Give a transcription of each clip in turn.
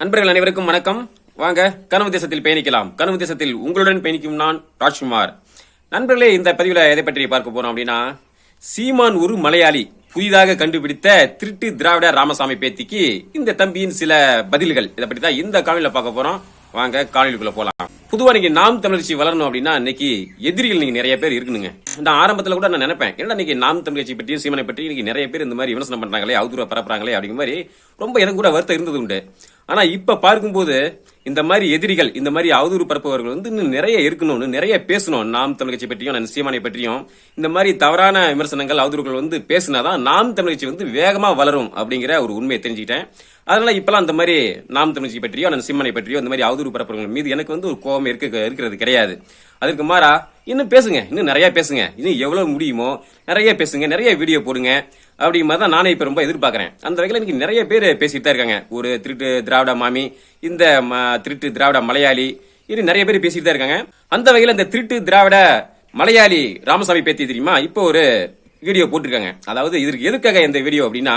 நண்பர்கள் அனைவருக்கும் வணக்கம். வாங்க கனவு தேசத்தில் பயணிக்கலாம். கனவு தேசத்தில் உங்களுடன் பயணிக்கும் நான் ராஜ்குமார். நண்பர்களே இந்த பதிவில் எதை பற்றி பார்க்க போறோம் அப்படின்னா சீமான் ஒரு மலையாளி. புதிதாக கண்டுபிடித்த திருட்டு திராவிட ராமசாமி பேத்திக்கு இந்த தம்பியின் சில பதில்கள். இதை பற்றி தான் இந்த காணொலியில பார்க்க போறோம். வாங்க காணொலிக்குள்ள போலாம். பொதுவா நீங்க நாம் தமிழர்ச்சி வளரணும் அப்படின்னா இன்னைக்கு எதிரிகள் நீங்க நிறைய பேர் இருக்கணுங்க. நான் ஆரம்பத்துல கூட நான் நினைப்பேன் ஏன்னா இன்னைக்கு நாம் தமிழர்ச்சி பற்றியும் சீமனை பற்றி இன்னைக்கு நிறைய பேர் இந்த மாதிரி விமர்சனம் பண்றாங்களே அவதூற பரப்புறாங்களே அப்படிங்கிற மாதிரி ரொம்ப எனக்கு கூட வருத்தம் இருந்தது உண்டு. ஆனா இப்ப பார்க்கும்போது இந்த மாதிரி எதிரிகள் இந்த மாதிரி அவதூறு பரப்புபவர்கள் வந்து இன்னும் நிறைய இருக்கணும்னு நிறைய பேசணும். நாம் தமிழகச்சி பற்றியும் நான் சீமானை பற்றியும். இந்த மாதிரி தவறான விமர்சனங்கள் அவதூறுகள் வந்து பேசினாதான் நாம் தமிழகச்சி வந்து வேகமா வளரும் அப்படிங்கிற ஒரு உண்மையை தெரிஞ்சுக்கிட்டேன். அதனால இப்பெல்லாம் அந்த மாதிரி நாம் தமிழ்ச்சி பற்றியோ நான் சிம்மனை பற்றியோ இந்த மாதிரி அவதூறு பரப்புறவங்க மீது எனக்கு வந்து ஒரு கோபம் இருக்க இருக்கிறது கிடையாது. அதற்கு மாறா இன்னும் பேசுங்க இன்னும் நிறைய பேசுங்க. இன்னும் எவ்வளவு முடியுமோ நிறைய பேசுங்க நிறைய வீடியோ போடுங்க. அப்படி மாதிரி தான் நானே இப்ப ரொம்ப எதிர்பார்க்கறேன். அந்த வகையில் இன்னைக்கு நிறைய பேர் பேசிட்டு தான் இருக்காங்க. ஒரு திருட்டு திராவிட மாமி இந்த திருட்டு திராவிட மலையாளி இது நிறைய பேர் பேசிட்டு தான் இருக்காங்க. அந்த வகையில் இந்த திருட்டு திராவிட மலையாளி ராமசாமி பேத்தி தெரியுமா? இப்போ ஒரு வீடியோ போட்டிருக்காங்க. அதாவது இதற்கு எதுக்காக இந்த வீடியோ அப்படின்னா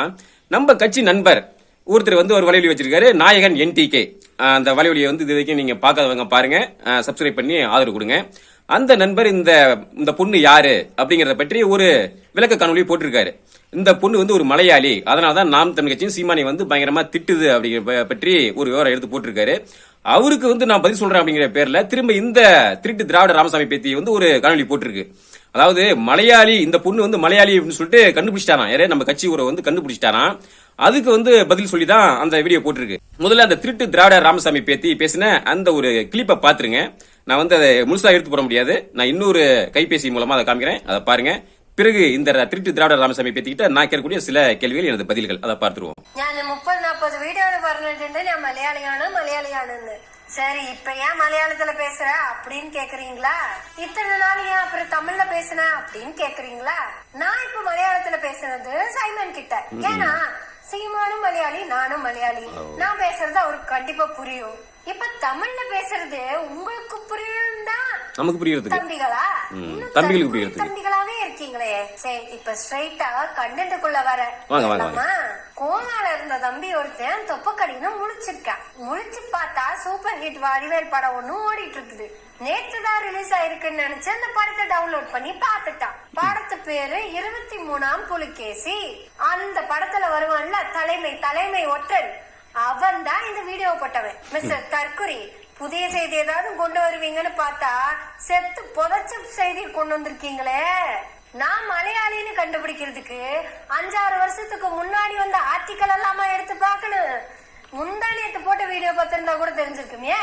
நம்ம கட்சி நண்பர் ஒருத்தர் வந்து ஒரு வலைவலி வச்சிருக்காரு நாயகன் என்டிகே அந்த வலைவலியை வந்து இது வரைக்கும் நீங்க பார்க்காதவங்க பாருங்க. சப்ஸ்கிரைப் பண்ணி ஆதரவு கொடுங்க. அந்த நண்பர் இந்த இந்த பொண்ணு யாரு அப்படிங்கறத பற்றி ஒரு விளக்க காணொலி போட்டிருக்காரு. இந்த பொண்ணு வந்து ஒரு மலையாளி. அதனால தான் நாம் தமிழ் கட்சியும் சீமானி வந்து பயங்கரமா திட்டுது அப்படிங்கிற ப- பற்றி ஒரு விவரம் எடுத்து போட்டிருக்காரு. அவருக்கு வந்து நான் பதில் சொல்றேன் அப்படிங்கிற பேர்ல திரும்ப இந்த திருட்டு திராவிட ராமசாமி பேத்தி வந்து ஒரு காணொலி போட்டிருக்கு. அதாவது மலையாளி இந்த பொண்ணு வந்து மலையாளி அப்படின்னு சொல்லிட்டு கண்டுபிடிச்சிட்டாராம் யாரே நம்ம கட்சி உறவை வந்து கண்டுபிடிச்சிட்டாராம் அதுக்கு வந்து பதில் சொல்லி தான் அந்த வீடியோ போட்டிருக்கு முதல்ல அந்த திருட்டு திராவிட ராமசாமி பேத்தி பேசின அந்த ஒரு கிளிப்பை பாத்துருங்க நான் வந்து அதை முழுசா எடுத்து போட முடியாது நான் இன்னொரு கைபேசி மூலமா அதை காமிக்கிறேன் அதை பாருங்க பிறகு இந்த திருட்டு திராவிட ராமசாமி பேத்திக்கிட்ட நான் கேட்கக்கூடிய சில கேள்விகள் எனது பதில்கள் அதை பார்த்துருவோம் ഞാൻ മുപ്പത് നാപ്പത് വീഡിയോയിൽ പറഞ്ഞിട്ടുണ്ട് ഞാൻ മലയാളിയാണ് മലയാളിയാണെന്ന് சரி இப்ப ஏன் மலையாளத்துல பேசுற? அப்படின்னு கேக்குறீங்களா? இத்தனை நாள் ஏன் அப்புறம் தமிழ்ல பேசுன? அப்படின்னு கேக்குறீங்களா? நான் இப்ப மலையாளத்துல பேசுனது சைமன் கிட்ட. ஏன்னா சீமானும் மலையாளி நானும் மலையாளி. நான் பேசுறது அவருக்கு கண்டிப்பா புரியும். இப்ப தமிழ்ல பேசுறது உங்களுக்கு புரியும் தான் நமக்கு புரியறதுக்கு. தம்பிகளா? தம்பிகளுக்கு தம்பி- புரியுது. தம்பிகளாவே இருக்கீங்களே. சரி இப்ப ஸ்ட்ரைட்டா கண்டென்ட்டுக்குள்ள வர. வாங்க, கோமால இருந்த தம்பி ஒருத்தன் தொப்பக்கடின்னு முழிச்சிருக்கான். முழிச்சு பார்த்தா சூப்பர் ஹிட் வடிவேல் படம் ஒன்னும் ஓடிட்டு இருக்குது நேத்து தான் ரிலீஸ் ஆயிருக்குன்னு நினைச்சு அந்த படத்தை டவுன்லோட் பண்ணி பார்த்துட்டான். படத்து பேரு இருபத்தி மூணாம் புலிகேசி. அந்த படத்துல வருவான்ல தலைமை தலைமை ஒற்றன் அவன் தான் இந்த வீடியோ போட்டவன். மிஸ்டர் தற்குறி புதிய செய்தி ஏதாவது கொண்டு வருவீங்கன்னு பார்த்தா செத்து புதைச்ச செய்தி கொண்டு வந்திருக்கீங்களே. நான் மலையாளின்னு கண்டுபிடிக்கிறதுக்கு அஞ்சாறு வருஷத்துக்கு முன்னாடி வந்த ஆர்டிக்கல் எல்லாமா எடுத்து பார்க்கணும். முந்தா நேத்து போட்ட வீடியோ பார்த்திருந்தா கூட தெரிஞ்சிருக்குமே.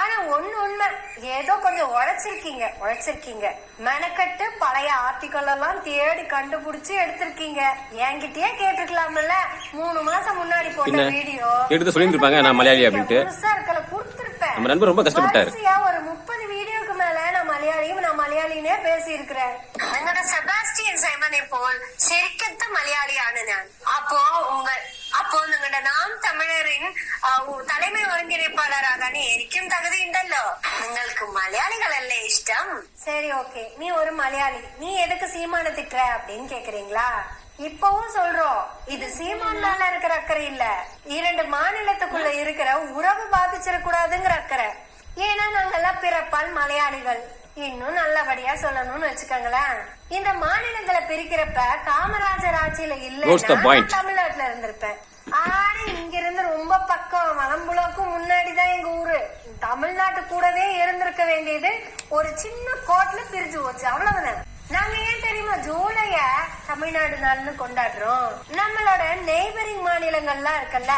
ஆனா ஒண்ணு உண்மை. ஏதோ கொஞ்சம் உழைச்சிருக்கீங்க உழைச்சிருக்கீங்க. மெனக்கட்டு பழைய ஆர்டிக்கல் எல்லாம் தேடி கண்டுபிடிச்சு எடுத்திருக்கீங்க. என்கிட்டயே கேட்டிருக்கலாம்ல. மூணு மாசம் முன்னாடி போட்ட வீடியோ எடுத்து சொல்லியிருந்திருப்பாங்க, நான் மலையாளி அப்படின்ட்டு. முழுசா இருக்கல கொடுத்திருப்பேன். நம்ம நண்பர் ரொம்ப கஷ்டப்பட்டாரு. ஒரு முப்பது வீடியோக்கு மேல நான் மலையாளியும் நான் மலையாளினே பேசி இருக்கிறேன் നിങ്ങളുടെ സെബാസ്റ്റ്യൻ സൈമനെ പോൽ ശരിക്കത്തെ മലയാളിയാണ് ഞാൻ അപ്പോ ഉങ്ങ അപ്പോ നിങ്ങളുടെ നാം തമിഴറിൻ ആ, ഉ- തലമൈ ഒരുങ്ങിരിപ്പാളരാകാൻ എനിക്കും തകുതി ഉണ്ടല്ലോ നിങ്ങൾക്ക് മലയാളികളല്ലേ ഇഷ്ടം சரி ஓகே நீ ஒரு மலையாளி நீ எதுக்கு சீமான திட்டுற அப்படின்னு கேக்குறீங்களா இப்பவும் சொல்றோம் இது சீமானால இருக்கிற அக்கறை இல்ல இரண்டு மாநிலத்துக்குள்ள இருக்கிற உறவு பாதிச்சிடக்கூடாதுங்கிற அக்கறை ஏன்னா நாங்கெல்லாம் பிறப்பால் மலையாளிகள் இன்னும் நல்லபடியா சொல்லணும்னு வச்சுக்கோங்களேன். இந்த மாநிலங்களை பிரிக்கிறப்ப காமராஜர் ஆட்சியில இல்ல? தமிழ்நாட்டுல இருந்திருப்பேன். ஆனா இங்க இருந்து ரொம்ப பக்கம் மலம்புழக்கும் முன்னாடிதான் எங்க ஊரு. தமிழ்நாட்டு கூடவே இருந்திருக்க வேண்டியது ஒரு சின்ன கோட்ல பிரிஞ்சு போச்சு அவ்வளவுதான். நாங்க ஏன் தெரியுமா ஜூலைய தமிழ்நாடு நாள்னு கொண்டாடுறோம். நம்மளோட நெய்பரிங் மாநிலங்கள்லாம் இருக்குல்ல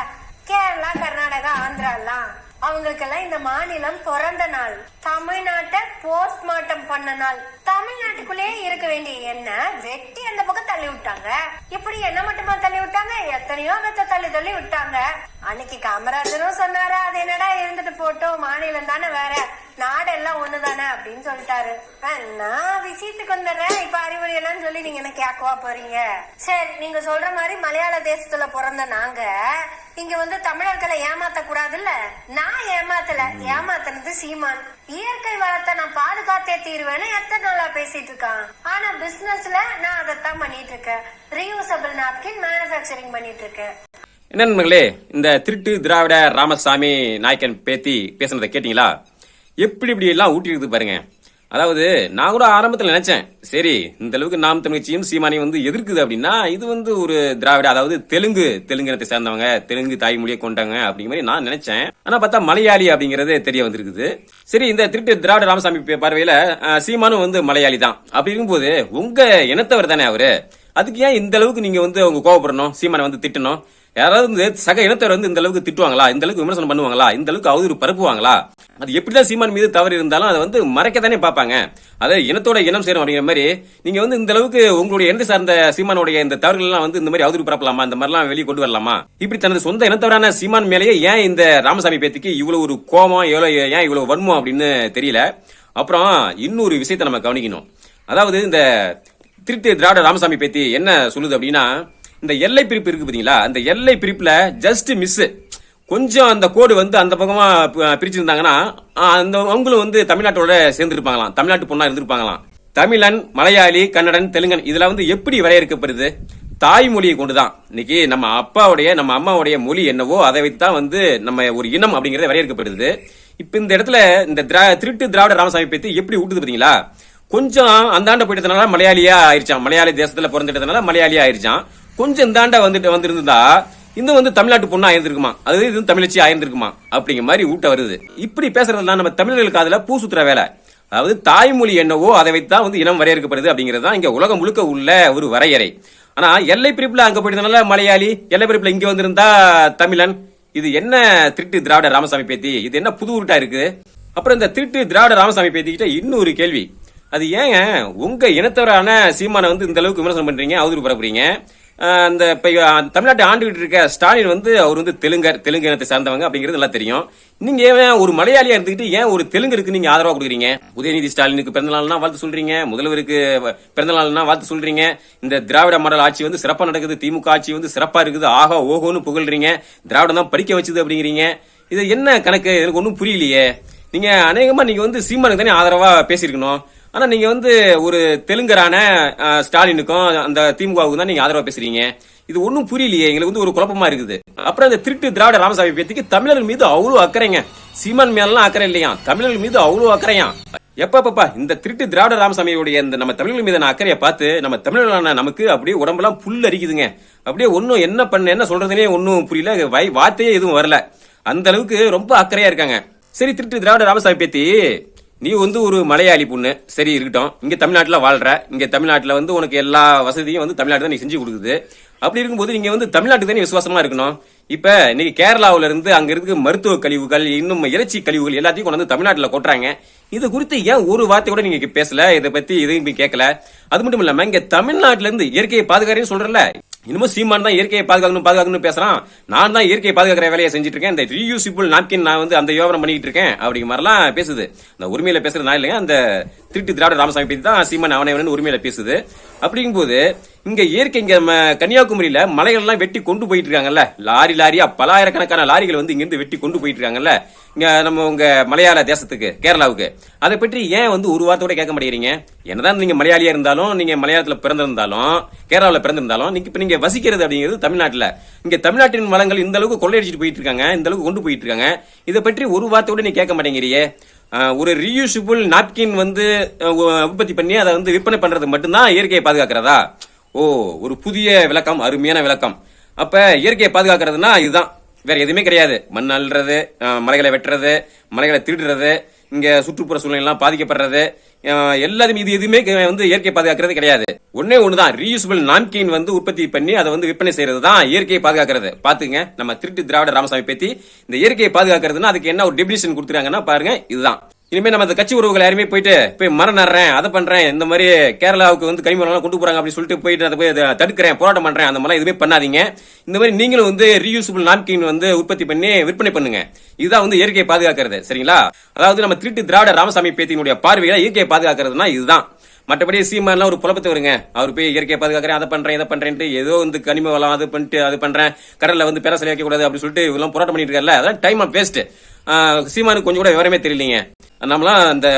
கேரளா கர்நாடகா ஆந்திரா எல்லாம் அவங்களுக்கெல்லாம் இந்த மாநிலம் பிறந்த நாள். தமிழ்நாட்டை போஸ்ட்மார்ட்டம் பண்ண நாள். தமிழ்நாட்டுக்குள்ளேயே இருக்க வேண்டிய என்ன வெட்டி அந்த பக்கம் தள்ளி விட்டாங்க. இப்படி என்ன மட்டுமா தள்ளி விட்டாங்க? எத்தனையோ வித்த தள்ளி தள்ளி விட்டாங்க. அன்னைக்கு காமராஜரும் சொன்னாரா அது என்னடா இருந்துட்டு போட்டோம் மாநிலம் தானே வேற. நாடெல்லாம் ஒண்ணுதானே அப்படின்னு சொல்லிட்டாரு. நான் விஷயத்துக்கு வந்துடுறேன். இப்ப அறிவுரை எல்லாம் சொல்லி நீங்க என்ன கேட்கவா போறீங்க? சரி நீங்க சொல்ற மாதிரி மலையாள தேசத்துல பிறந்த நாங்க இங்க வந்து தமிழர்களை ஏமாத்த கூடாதுல்ல நான் ஏமாத்தல. ஏமாத்துனது சீமான். இயற்கை வளத்தை நான் பாதுகாத்தே தீருவேன்னு எத்தனை நாளா பேசிட்டு இருக்கான். ஆனா பிசினஸ்ல நான் அதைத்தான் பண்ணிட்டு இருக்கேன். ரீயூசபிள் நாப்கின் மேனுபேக்சரிங் பண்ணிட்டு இருக்கேன். என்ன நண்பர்களே இந்த திருட்டு திராவிட ராமசாமி நாயக்கன் பேத்தி பேசுனதை கேட்டீங்களா? எப்படி இப்படி எல்லாம் ஊட்டி இருக்குது பாருங்க. அதாவது நான் கூட ஆரம்பத்தில் நினைச்சேன் சரி இந்த அளவுக்கு நாம் தமிழ்ச்சியும் சீமானியும் வந்து எதிர்க்குது அப்படின்னா இது வந்து ஒரு திராவிட அதாவது தெலுங்கு தெலுங்கு இனத்தை சேர்ந்தவங்க தெலுங்கு தாய்மொழியை கொண்டாங்க அப்படிங்கிற மாதிரி நான் நினைச்சேன். ஆனா பார்த்தா மலையாளி அப்படிங்கறதே தெரிய வந்திருக்குது. சரி இந்த திருட்டு திராவிட ராமசாமி பார்வையில சீமானும் வந்து மலையாளி தான் அப்படி இருக்கும்போது உங்க இனத்தவர் தானே அவரு? அதுக்கு ஏன் இந்த அளவுக்கு நீங்க வந்து அவங்க கோவப்படணும்? சீமானை வந்து திட்டணும்? யாராவது வந்து சக இனத்தவர் வந்து இந்த அளவுக்கு திட்டுவாங்களா? இந்த அளவுக்கு விமர்சனம் பண்ணுவாங்களா? இந்த அளவுக்கு அவதூறு பரப்புவாங்களா? அது எப்படிதான் சீமான் மீது தவறு இருந்தாலும் அதை வந்து மறைக்கத்தானே பார்ப்பாங்க. அதை இனத்தோட இனம் சேரும் அப்படிங்கிற மாதிரி நீங்க வந்து இந்த அளவுக்கு உங்களுடைய இனத்தை சார்ந்த சீமானுடைய இந்த தவறுகள் எல்லாம் வந்து இந்த மாதிரி அவதூறு பரப்பலாமா? இந்த மாதிரிலாம் வெளியே கொண்டு வரலாமா? இப்படி தனது சொந்த இனத்தவரான சீமான் மேலேயே ஏன் இந்த ராமசாமி பேத்திக்கு இவ்வளவு ஒரு கோபம் எவ்வளவு ஏன் இவ்வளவு வன்மம் அப்படின்னு தெரியல. அப்புறம் இன்னொரு விஷயத்தை நம்ம கவனிக்கணும். அதாவது இந்த திருட்டு திராவிட ராமசாமி பேத்தி என்ன சொல்லுது அப்படின்னா இந்த எல்லை பிரிப்பு இருக்கு பார்த்தீங்களா அந்த எல்லை பிரிப்புல ஜஸ்ட் மிஸ் கொஞ்சம் அந்த கோடு வந்து அந்த பக்கமா பிரிச்சிருந்தாங்கன்னா அந்த அவங்களும் வந்து தமிழ்நாட்டோட சேர்ந்துருப்பாங்களாம். தமிழ்நாட்டு பொண்ணா இருந்திருப்பாங்களாம். தமிழன் மலையாளி கன்னடன் தெலுங்கன் இதெல்லாம் வந்து எப்படி வரையறுக்கப்படுது? தாய்மொழியை கொண்டுதான். இன்னைக்கு நம்ம அப்பாவுடைய நம்ம அம்மாவுடைய மொழி என்னவோ அதை வைத்து தான் வந்து நம்ம ஒரு இனம் அப்படிங்கிறத வரையறுக்கப்படுது. இப்ப இந்த இடத்துல இந்த திரா- திருட்டு திராவிட ராமசாமி பத்தி எப்படி ஊட்டுது பாத்தீங்களா? கொஞ்சம் அந்தாண்ட போயிட்டதுனால மலையாளியா ஆயிருச்சான் மலையாளி தேசத்துல பிறந்துட்டதுனால மலையாளியா ஆயிருச்சான் கொஞ்சம் இந்தாண்ட வந்துட்டு வந்திருந்தா இன்னும் வந்து தமிழ்நாட்டு பொண்ணு ஆயிருந்திருக்குமா? அது இது தமிழச்சி ஆயிருந்திருக்குமா? அப்படிங்கிற மாதிரி ஊட்ட வருது. இப்படி பேசுறதுலாம் நம்ம தமிழர்களுக்கு அதுல பூ சுத்துற வேலை. அதாவது தாய்மொழி என்னவோ அதை வைத்தான் வந்து இனம் வரையறுக்கப்படுது அப்படிங்கிறது தான் இங்க உலகம் முழுக்க உள்ள ஒரு வரையறை. ஆனா எல்லை பிரிப்புல அங்க போயிட்டதுனால மலையாளி எல்லை பிரிப்புல இங்க வந்திருந்தா தமிழன் இது என்ன திருட்டு திராவிட ராமசாமி பேத்தி? இது என்ன புது உருட்டா இருக்கு அப்புறம் இந்த திருட்டு திராவிட ராமசாமி பேத்தி கிட்ட இன்னொரு கேள்வி. அது ஏங்க உங்க இனத்தவரான சீமானை வந்து இந்த அளவுக்கு விமர்சனம் பண்றீங்க அவதூறு பரப்புறீங்க. அந்த இப்போ தமிழ்நாட்டை ஆண்டுகிட்டு இருக்க ஸ்டாலின் வந்து அவர் வந்து தெலுங்கர் தெலுங்கு இனத்தை சார்ந்தவங்க அப்படிங்கிறது நல்லா தெரியும். நீங்க ஏன் ஒரு மலையாளியா இருந்துக்கிட்டு ஏன் ஒரு தெலுங்கருக்கு நீங்க ஆதரவா கொடுக்குறீங்க? உதயநிதி ஸ்டாலினுக்கு பிறந்தநாள்னா வாழ்த்து சொல்றீங்க முதல்வருக்கு பிறந்தநாள்னா வாழ்த்து சொல்றீங்க. இந்த திராவிட மாடல் ஆட்சி வந்து சிறப்பாக நடக்குது திமுக ஆட்சி வந்து சிறப்பா இருக்குது ஆகா ஓஹோன்னு புகழ்றீங்க. திராவிடம் தான் படிக்க வச்சுது அப்படிங்கிறீங்க. இது என்ன கணக்கு? எனக்கு ஒன்றும் புரியலையே. நீங்க அநேகமா நீங்க வந்து சீமானுக்கு தானே ஆதரவா பேசியிருக்கணும். ஆனா நீங்க வந்து ஒரு தெலுங்கரான ஸ்டாலினுக்கும் அந்த திமுகவுக்கும் தான் நீங்க ஆதரவா பேசுறீங்க. இது ஒன்றும் புரியலையே. எங்களுக்கு வந்து ஒரு குழப்பமா இருக்குது. அப்புறம் இந்த திருட்டு திராவிட ராமசாமி பேத்திக்கு தமிழர்கள் மீது அவ்வளோ அக்கறைங்க. சீமான் மேலாம் அக்கறை இல்லையா? தமிழர்கள் மீது அவ்வளோ அக்கறையா? எப்ப பாப்பா இந்த திருட்டு திராவிட ராமசாமியுடைய இந்த நம்ம தமிழர்கள் மீதான அக்கறையை பார்த்து நம்ம தமிழர்களான நமக்கு அப்படியே உடம்பெல்லாம் புல் அரிக்குதுங்க அப்படியே ஒன்றும் என்ன பண்ண என்ன சொல்றதுனே ஒன்றும் புரியல. வை வார்த்தையே எதுவும் வரல. அந்த அளவுக்கு ரொம்ப அக்கறையா இருக்காங்க. சரி திருட்டு திராவிட ராமசாமி பேத்தி நீ வந்து ஒரு மலையாளி பொண்ணு. சரி இருக்கட்டும். இங்கே தமிழ்நாட்டில் வாழ்கிற இங்கே தமிழ்நாட்டில் வந்து உனக்கு எல்லா வசதியும் வந்து தமிழ்நாடு தான் நீ செஞ்சு கொடுக்குது. அப்படி இருக்கும்போது நீங்கள் வந்து தமிழ்நாட்டுக்கு தான் நீ இருக்கணும். இப்போ இன்னைக்கு கேரளாவில் இருந்து அங்கே இருக்க மருத்துவ கழிவுகள் இன்னும் இறைச்சி கழிவுகள் எல்லாத்தையும் கொண்டு வந்து தமிழ்நாட்டில் கொட்டுறாங்க. இது குறித்து ஏன் ஒரு வார்த்தை கூட நீங்கள் பேசல? இதை பற்றி எதையும் கேட்கல அது மட்டும் இல்லாமல் இங்கே தமிழ்நாட்டிலேருந்து இயற்கையை பாதுகாறேன்னு சொல்கிறல இன்னமும் சீமான் தான் இயற்கையை பாதுகாக்கணும் பாதுகாக்கணும் பேசுறான். நான் தான் இயற்கையை பாதுகாக்கிற வேலையை செஞ்சுட்டு இருக்கேன் இந்த ரீயூசிபிள் நாப்கின் நான் வந்து அந்த யோகனம் பண்ணிட்டு இருக்கேன் அப்படிங்கிற மாதிரிலாம் பேசுது. இந்த உரிமையில பேசுறது நான் இல்லைங்க. அந்த திருட்டு திராவிட ராமசாமி பத்தி தான் சீமான் அவனை உரிமையில பேசுது. அப்படிங்கும்போது இங்க இயற்கை இங்க கன்னியாகுமரியில மலைகள்லாம் வெட்டி கொண்டு போயிட்டு இருக்காங்கல்ல லாரி லாரியா பலாயிரக்கணக்கான லாரிகள் வந்து இங்கிருந்து வெட்டி கொண்டு போயிட்டு இருக்காங்கல்ல இங்க நம்ம உங்க மலையாள தேசத்துக்கு கேரளாவுக்கு. அதை பற்றி ஏன் வந்து ஒரு வார்த்தையோட கேட்க மாட்டேங்கிறீங்க? என்னதான் நீங்க மலையாளியா இருந்தாலும் நீங்க மலையாளத்துல பிறந்திருந்தாலும் கேரளாவில் பிறந்திருந்தாலும் நீங்க இப்ப நீங்க வசிக்கிறது அப்படிங்கிறது தமிழ்நாட்டில். இங்க தமிழ்நாட்டின் வளங்கள் இந்த அளவுக்கு கொள்ளையடிச்சிட்டு போயிட்டு இருக்காங்க இந்த அளவுக்கு கொண்டு போயிட்டு இருக்காங்க இதை பற்றி ஒரு வார்த்தையோட நீ கேட்க மாட்டேங்கிறியே ஒரு ரீயூசபிள் நாப்கின் வந்து உற்பத்தி பண்ணி அதை வந்து விற்பனை பண்றது மட்டும்தான் இயற்கையை பாதுகாக்கிறதா? ஓ ஒரு புதிய விளக்கம் அருமையான விளக்கம். அப்ப இயற்கையை பாதுகாக்கிறதுனா இதுதான். வேற எதுவுமே கிடையாது. மண் அள்ளுறது மலைகளை வெட்டுறது மலைகளை திருடுறது இங்க சுற்றுப்புற சூழ்நிலாம் பாதிக்கப்படுறது. அஹ், எல்லாத்தையும் இது எதுவுமே வந்து இயற்கை பாதுகாக்கிறது கிடையாது. ஒன்னே ஒண்ணுதான். ரீயூசபிள் நான்கின் வந்து உற்பத்தி பண்ணி அதை வந்து விற்பனை செய்யறது தான் இயற்கையை பாதுகாக்கிறது. பாத்துங்க நம்ம திருட்டு திராவிட ராமசாமி பத்தி இந்த இயற்கையை பாதுகாக்கிறதுனா அதுக்கு என்ன ஒரு டெபினிஷன் கொடுத்துருக்காங்கன்னா பாருங்க இதுதான். இனிமே நம்ம அந்த கட்சி உறவுகள் யாருமே போயிட்டு போய் மரம் நடுறேன் அதை பண்றேன் இந்த மாதிரி கேரளாவுக்கு வந்து கனிமரம் கொண்டு போறாங்க அப்படின்னு சொல்லிட்டு போயிட்டு அதை போய் தடுக்கிறேன் போராட்டம் பண்றேன் அந்த மாதிரி எதுவுமே பண்ணாதீங்க. இந்த மாதிரி நீங்களும் வந்து ரீயூசபிள் நாப்கின் வந்து உற்பத்தி பண்ணி விற்பனை பண்ணுங்க. இதுதான் வந்து இயற்கையை பாதுகாக்கிறது சரிங்களா? அதாவது நம்ம திருட்டு திராவிட ராமசாமி பேத்தியினுடைய பார்வையில இயற்கையை பாதுகாக்கிறதுனா இதுதான். மற்றபடி சீமான்லாம் ஒரு புலப்பத்து வருங்க. அவர் போய் இயற்கையை பாதுகாக்கிறேன் அதை பண்றேன் இதை பண்றேன்ட்டு ஏதோ வந்து கனிம வளம் அது பண்ணிட்டு அது பண்றேன். கடல்ல வந்து பேரசலை வைக்க கூடாது அப்படின்னு சொல்லிட்டு இவெல்லாம் போராட்டம் பண்ணிட்டு இருக்காருல்ல. அதெல்லாம் டைம் ஆஃப் வேஸ்ட் சீமானுக்கு கொஞ்சம் கூட விவரமே தெரியலீங்க. நம்மளாம் அந்த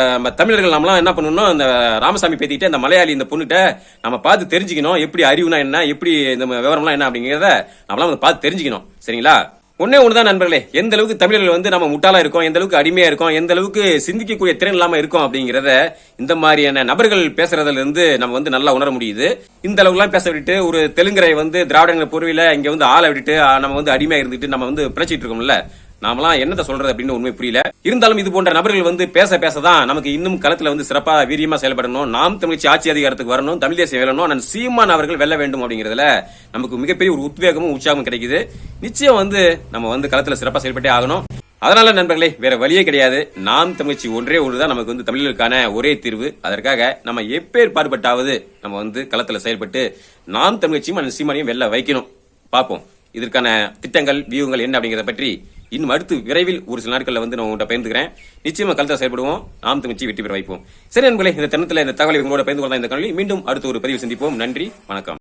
தமிழர்கள் நம்மளாம் என்ன பண்ணணும் அந்த ராமசாமி பேத்திக்கிட்டு அந்த மலையாளி இந்த பொண்ணுகிட்ட நம்ம பார்த்து தெரிஞ்சுக்கணும். எப்படி அறிவுனா என்ன எப்படி இந்த விவரம்லாம் என்ன அப்படிங்கிறத நம்மளாம் பார்த்து தெரிஞ்சுக்கணும். சரிங்களா? ஒன்னே ஒண்ணுதான் நண்பர்களே. எந்த அளவுக்கு தமிழர்கள் வந்து நம்ம முட்டாளா இருக்கோம் எந்த அளவுக்கு அடிமையா இருக்கோம் எந்த அளவுக்கு சிந்திக்கக்கூடிய திறன் இல்லாம இருக்கோம் அப்படிங்கறத இந்த மாதிரியான நபர்கள் பேசுறதுல இருந்து நம்ம வந்து நல்லா உணர முடியுது. இந்த அளவுக்குலாம் பேச விட்டுட்டு ஒரு தெலுங்கரை வந்து திராவிடங்கிற பொருவில இங்க வந்து ஆளை விட்டுட்டு நம்ம வந்து அடிமையா இருந்துட்டு நம்ம வந்து பிழைச்சிட்டு இருக்கோம்ல. நாமலாம் என்னத்தை சொல்றது அப்படின்னு உண்மை புரியல. இருந்தாலும் இது போன்ற நபர்கள் வந்து பேச பேசதான் நமக்கு இன்னும் களத்துல வந்து சிறப்பா வீரியமா செயல்படணும். நாம் தமிழ்ச்சி ஆட்சி அதிகாரத்துக்கு வரணும் தமிழ் தேசியம் வேலணும். அண்ணன் சீமான் அவர்கள் வெல்ல வேண்டும் அப்படிங்கிறதுல நமக்கு மிகப்பெரிய ஒரு உத்வேகமும் உற்சாகமும் கிடைக்குது. நிச்சயம் வந்து நம்ம வந்து களத்துல சிறப்பா செயல்பட்டே ஆகணும். அதனால நண்பர்களே வேற வழியே கிடையாது. நாம் தமிழ்ச்சி ஒன்றே ஒன்றுதான் நமக்கு வந்து தமிழர்களுக்கான ஒரே தீர்வு. அதற்காக நம்ம எப்பேர் பாடுபட்டாவது நம்ம வந்து களத்துல செயல்பட்டு நாம் தமிழ்ச்சியும் சீமானையும் வெல்ல வைக்கணும். பார்ப்போம். இதற்கான திட்டங்கள் வியூகங்கள் என்ன அப்படிங்கிறத பற்றி இன்னும் அடுத்து விரைவில் ஒரு சில நாட்களில் வந்து நான் உங்கள்கிட்ட பயந்துக்கிறேன் நிச்சயமாக கழுத்தாக செயல்படுவோம். நாம் தமிழ்ச்சி வெற்றி பெற வைப்போம். சரி நண்பர்களே இந்த தினத்தில் இந்த தகவலை உங்களோட பயந்து கொள்ள இந்த கல்வி மீண்டும் அடுத்த ஒரு பதிவு சந்திப்போம். நன்றி வணக்கம்.